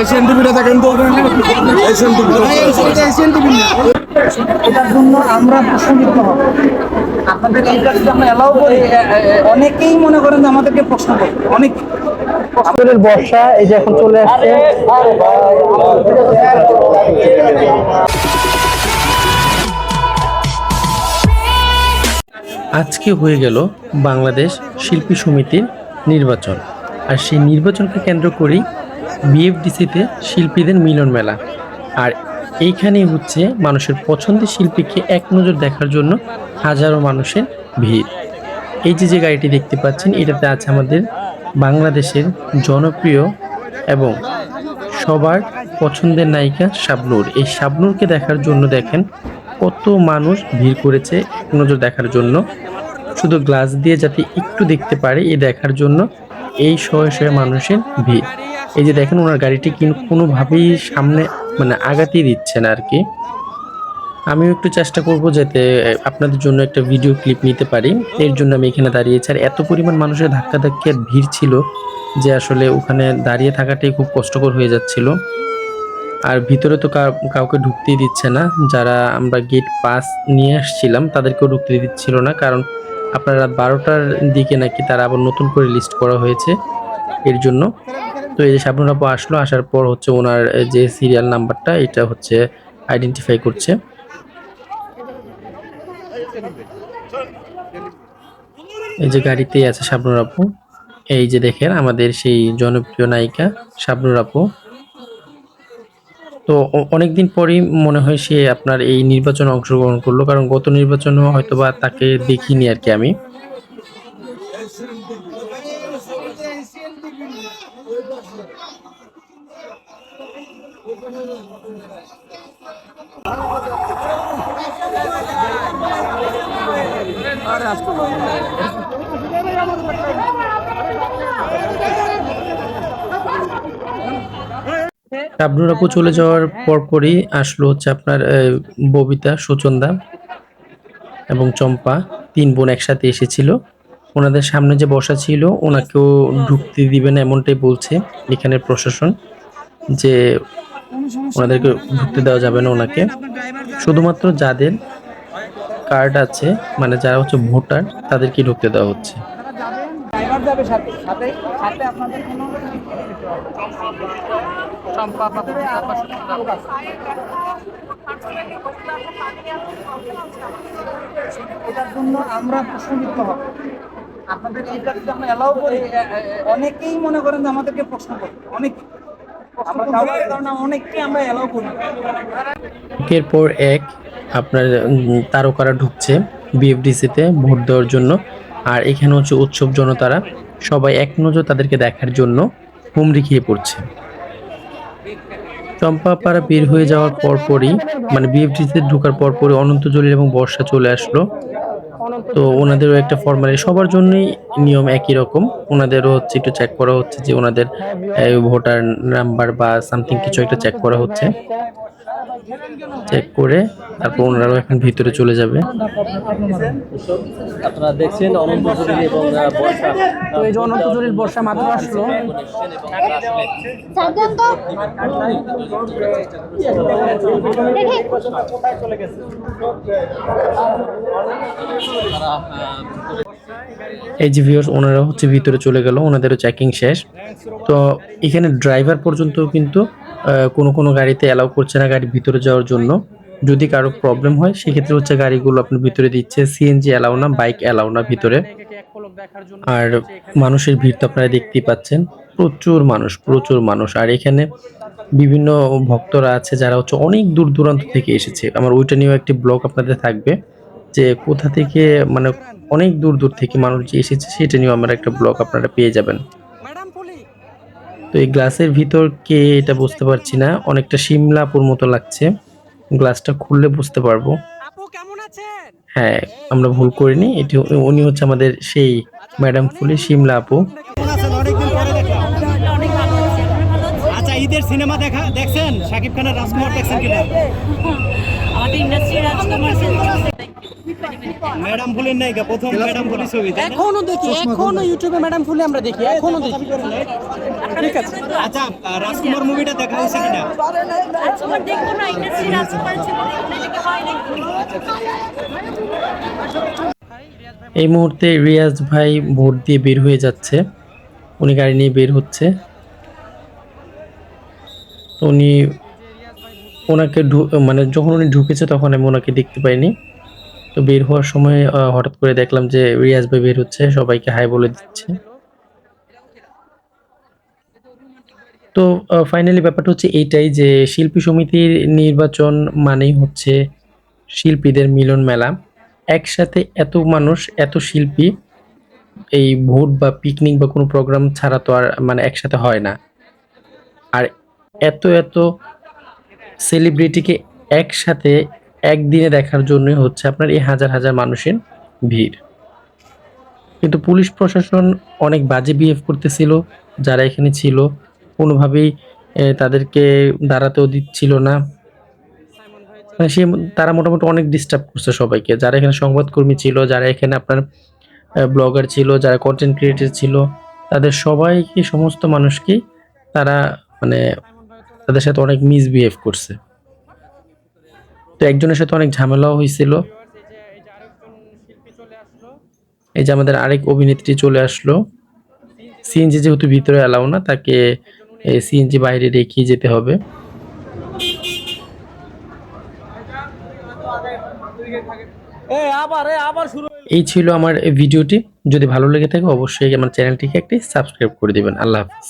Asian টিভিটা দেখেন তো এশিয়ান টিভি এটার জন্য আমরা প্রশ্নবিদ্ধ হব। আপনাদের এইটা যদি আমরা এলাও করি। অনেকেই মনে করেন যে আমাদেরকে প্রশ্ন করবে। অনেক আপনাদের বর্ষা এই যে এখন চলে আসছে। আজকে হয়ে গেল বাংলাদেশ শিল্পী সমিতির নির্বাচন। আর সেই নির্বাচনকে কেন্দ্র করেই বিএফডিসিতে শিল্পীদের মিলন মেলা। আর এইখানেই হচ্ছে মানুষের পছন্দের শিল্পীকে এক নজর দেখার জন্য হাজারো মানুষের ভিড়। এই যে যে গাড়িটি দেখতে পাচ্ছেন, এটাতে আছে আমাদের বাংলাদেশের জনপ্রিয় এবং সবার পছন্দের নায়িকা শাবনুর। এই শাবনুরকে দেখার জন্য দেখেন কত মানুষ ভিড় করেছে এক নজর দেখার জন্য। শুধু গ্লাস দিয়ে যাতে একটু দেখতে পারে, এ দেখার জন্য এই শয়ে শয়ে মানুষের ভিড়। এই যে দেখেন ওনার গাড়িটি কিন্তু কোনোভাবেই সামনে মানে আগাতেই দিচ্ছে না আর কি আমিও একটু চেষ্টা করব যাতে আপনাদের জন্য একটা ভিডিও ক্লিপ নিতে পারি। এর জন্য আমি এখানে দাঁড়িয়েছি। আর এত পরিমাণ মানুষের ধাক্কা ধাক্কি আর ভিড় ছিল যে আসলে ওখানে দাঁড়িয়ে থাকাটাই খুব কষ্টকর হয়ে যাচ্ছিল। আর ভিতরে তো কাউ- কাউকে ঢুকতেই দিচ্ছে না। যারা আমরা গেট পাস নিয়ে আসছিলাম, তাদেরকেও ঢুকতে দিচ্ছিল না। কারণ আপনার রাত বারোটার দিকে নাকি তারা আবার নতুন করে লিস্ট করা হয়েছে এর জন্য। তো এই যে শাবনুর আপু আসলো, আসার পর হচ্ছে ওনার যে সিরিয়াল নাম্বারটা এটা হচ্ছে আইডেন্টিফাই করছে। এই যে গাড়িতেই আছে শাবনুর আপু। এই যে দেখেন আমাদের সেই জনপ্রিয় নায়িকা শাবনুর আপু। তো অ- অনেকদিন পরেই মনে হয় সে আপনার এই নির্বাচনে অংশগ্রহণ করল, কারণ গত নির্বাচনে হয়তোবা তাকে দেখিনি আর কি আমি। শাবনুর আপু চলে যাওয়ার পরপরই আসলো হচ্ছে আপনার ববিতা, সুচন্দা এবং চম্পা। তিন বোন একসাথে এসেছিল। ওনাদের সামনে যে বসা ছিল, ওনাকেও ঢুকতে দিবে না এমনটাই বলছে এখানের প্রশাসন যে ওনাদেরকে ঢুকতে দেওয়া যাবে না ওনাকে। শুধুমাত্র যাদের কার্ড আছে মানে যারা হচ্ছে ভোটার তাদেরকে ঢুকতে দেওয়া হচ্ছে। ড্রাইভার যাবে সাথে সাথে সাথে আপনাদের কোনো এটার জন্য আমরা প্রশ্নবিদ্ধ হব। আপনাদের যদি আমরা এলাও করি। অনেকেই মনে করেন যে আমাদেরকে প্রশ্ন করবে অনেক। আমরা কাউকে কারণে অনেককে আমরা এলাও করি। একের পর এক আপনার তারকারা ঢুকছে বিএফডিসিতে ভোট দেওয়ার জন্য। আর এখানে হচ্ছে উৎসব জনতারা সবাই এক নজর তাদেরকে দেখার জন্য হুমড়ি খেয়ে পড়ছে। চম্পাপাড়া বের হয়ে যাওয়ার পরপরই মানে বিএফডিসিতে ঢোকার পরপরই অনন্ত জলিল এবং বর্ষা চলে আসলো। তো ওনাদেরও একটা ফর্মালি সবার জন্যই নিয়ম একই রকম। ওনাদেরও হচ্ছে একটু চেক করা হচ্ছে যে ওনাদের ভোটার নাম্বার বা সামথিং কিছু একটা চেক করা হচ্ছে। চেক করে তারপর ওনারাও এখন ভিতরে চলে যাবে। আপনারা দেখছেন অনন্ত জলিল এবং বর্ষা। তো এই যে অনন্ত জলিল বর্ষা মাত্র আসলো। এই যে ভিউয়ার্স ওনারা হচ্ছে ভিতরে চলে গেল ওনাদেরও চেকিং শেষ। তো এখানে ড্রাইভার পর্যন্ত কিন্তু কোনো কোনো গাড়িতে অ্যালাউ করছে না গাড়ি ভিতরে যাওয়ার জন্য। যদি কারও প্রবলেম হয়, সেক্ষেত্রে হচ্ছে গাড়িগুলো আপনার ভিতরে দিচ্ছে। সিএনজি অ্যালাউ না বাইক অ্যালাউ না ভিতরে। আর মানুষের ভিড় তো আপনারা দেখতেই পাচ্ছেন। প্রচুর মানুষ প্রচুর মানুষ। আর এখানে বিভিন্ন ভক্তরা আছে, যারা হচ্ছে অনেক দূর দূরান্ত থেকে এসেছে। আমার ওইটা নিয়েও একটি ব্লগ আপনাদের থাকবে, যে কোথা থেকে মানে অনেক দূর দূর থেকে মানুষ যে এসেছে, সেটা নিয়েও আমার একটা ব্লগ আপনারা পেয়ে যাবেন। তো এই গ্লাসের ভিতর কে এটা বুঝতে পারছি না। অনেকটা সিমলাপুর মতো লাগছে। গ্লাসটা খুললে বুঝতে পারব। কেমন আছেন? হ্যাঁ আমরা ভুল করিনি। এটি উনি হচ্ছে আমাদের সেই ম্যাডাম ফুলি সিমলা আপু। আচ্ছা ঈদের সিনেমা দেখা দেখছেন? শাকিব খানের রাজকুমার দেখছেন কিনা আমাদের ইন্ডাস্ট্রি রাজকুমার ম্যাডাম ফুলের নায়িকা প্রথম ম্যাডাম ফুলের ছবি এখনও দেখি এখনও ইউটিউবে ম্যাডাম ফুলে আমরা দেখি এখনও দেখি। ঠিক আছে। আচ্ছা রাজকুমার মুভিটা দেখা হয়েছে কিনা? রাজকুমার দেখব না ইন্ডাস্ট্রি রাজকুমার ছিল এদিকে হয় নাই এই মুহূর্তে রিয়াজ ভাই ভোট দিয়ে বের হয়ে যাচ্ছে। উনি গাড়ি নিয়ে বের হচ্ছে। তো উনি ওনাকে ঢু- মানে যখন উনি ঢুকেছে তখন আমি ওনাকে দেখতে পাইনি। তো বের হওয়ার সময় আহ, হঠাৎ করে দেখলাম যে রিয়াজ ভাই বের হচ্ছে সবাইকে হাই বলে দিচ্ছে। তো ফাইনালি ব্যাপারটা হচ্ছে এইটাই যে শিল্পী সমিতির নির্বাচন মানেই হচ্ছে শিল্পীদের মিলন মেলা। একসাথে এত মানুষ, এত শিল্পী, এই ভোট বা পিকনিক বা কোনো প্রোগ্রাম ছাড়া তো আর মানে একসাথে হয় না। আর এত এত সেলিব্রিটিকে একসাথে একদিনে দেখার জন্যই হচ্ছে আপনার এই হাজার হাজার মানুষের ভিড়। কিন্তু পুলিশ প্রশাসন অনেক বাজে বিহেভ করতেছিল যারা এখানে ছিল, কোনোভাবেই তাদেরকে দাঁড়াতেও দিচ্ছিল না। মানে সে, তারা মোটামুটি অনেক ডিস্টার্ব করছে সবাইকে। যারা এখানে সংবাদকর্মী ছিল, যারা এখানে আপনার ব্লগার ছিল, যারা কন্টেন্ট ক্রিয়েটর ছিল, তাদের সবাইকে, সমস্ত মানুষকে তারা মানে তাদের সাথে অনেক মিসবিহেভ করছে। তো একজনের সাথে অনেক ঝামেলাও হয়েছিল। এই যে আমাদের আরেক অভিনেত্রী চলে আসলো। সিএনজি যেহেতু ভিতরে অ্যালাউ না তাকে সিএনজি বাইরে রেখে যেতে হবে। এই ছিল আমার ভিডিওটি। যদি ভালো লেগে থাকে অবশ্যই আমার চ্যানেলটিকে একটি সাবস্ক্রাইব করে দেবেন। আল্লাহ হাফিজ।